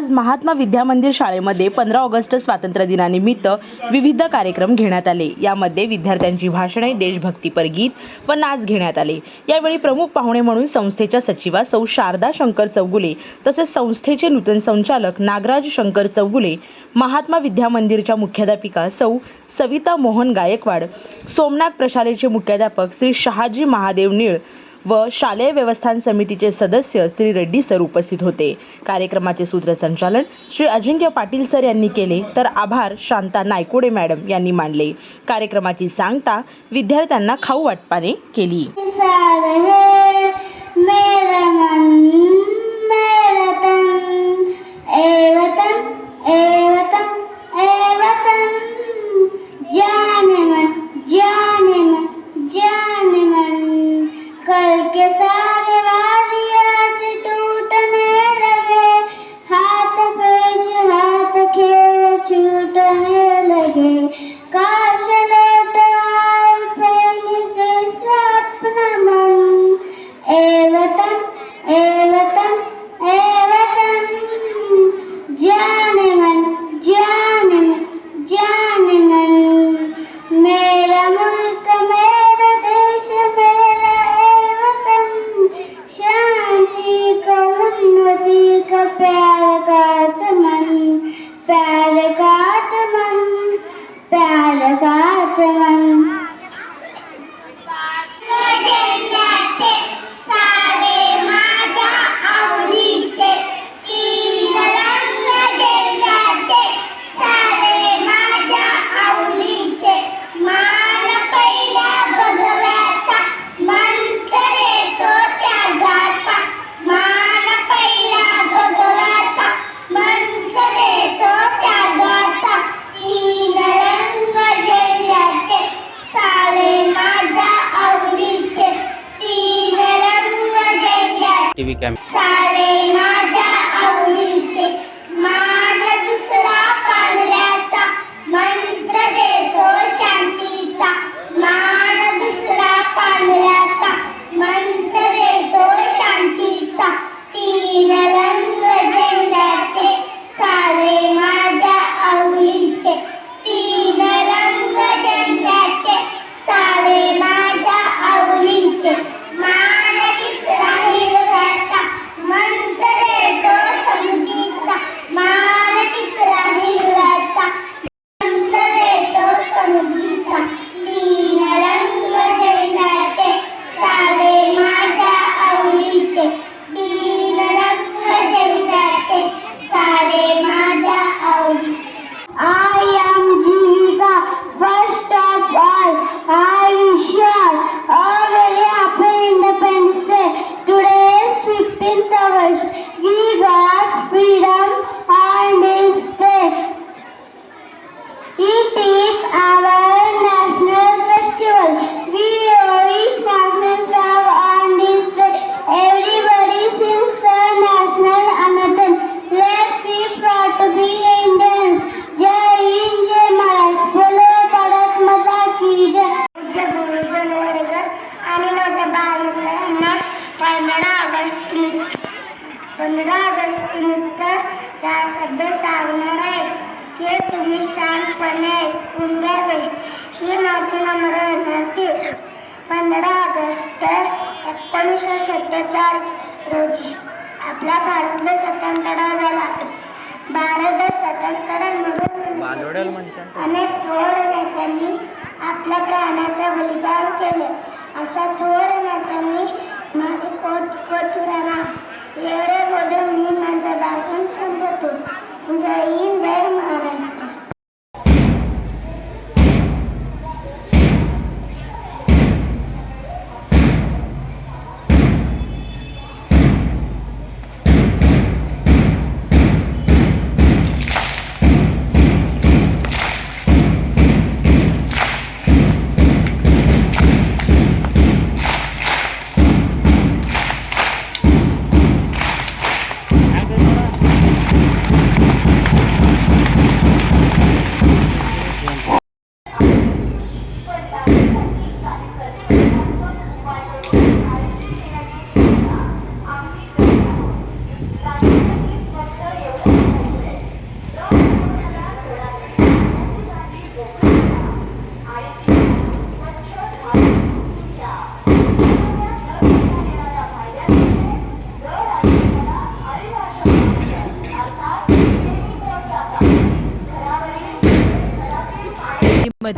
आज महात्मा विद्या मंदिर शाळेमध्ये पंधरा ऑगस्ट स्वातंत्र्य दिनानिमित्त विविध कार्यक्रम घेण्यात आले. यामध्ये विद्यार्थ्यांची भाषणे देशभक्तीपर गीत व नाच घेण्यात आले. यावेळी प्रमुख पाहुणे म्हणून संस्थेच्या सचिवा सौ शारदा शंकर चौगुले तसेच संस्थेचे नूतन संचालक नागराज शंकर चौगुले महात्मा विद्या मंदिरच्या मुख्याध्यापिका सौ सविता मोहन गायकवाड सोमनाथ प्रशालेचे मुख्याध्यापक श्री शहाजी महादेव निळ व शालेय व्यवस्थान समितीचे सदस्य श्री रेड्डी सर उपस्थित होते. कार्यक्रमाचे सूत्रसंचालन श्री अजिंक्य पाटील सर यांनी केले. तर आभार शांता नायकोडे मॅडम यांनी मांडले कार्यक्रमाची सांगता विद्यार्थ्यांना खाऊ वाटपाने केली. पंधरा ऑगस्ट निमित्त चार शब्द सांगणार आहे ते तुम्ही शांतपणे ऐकून घ्यावे ही माझी नम्र विनंती पंधरा ऑगस्ट एकोणीसशे सत्तेचाळीस रोजी आपला भारत स्वतंत्र झाला भारत स्वतंत्र मिळून मंचान. अनेक थोर नेत्यांनी आपल्या प्राणाचे बलिदान केले. अशा थोर नेत्यांनी माझे कोट Other mean and the language two. But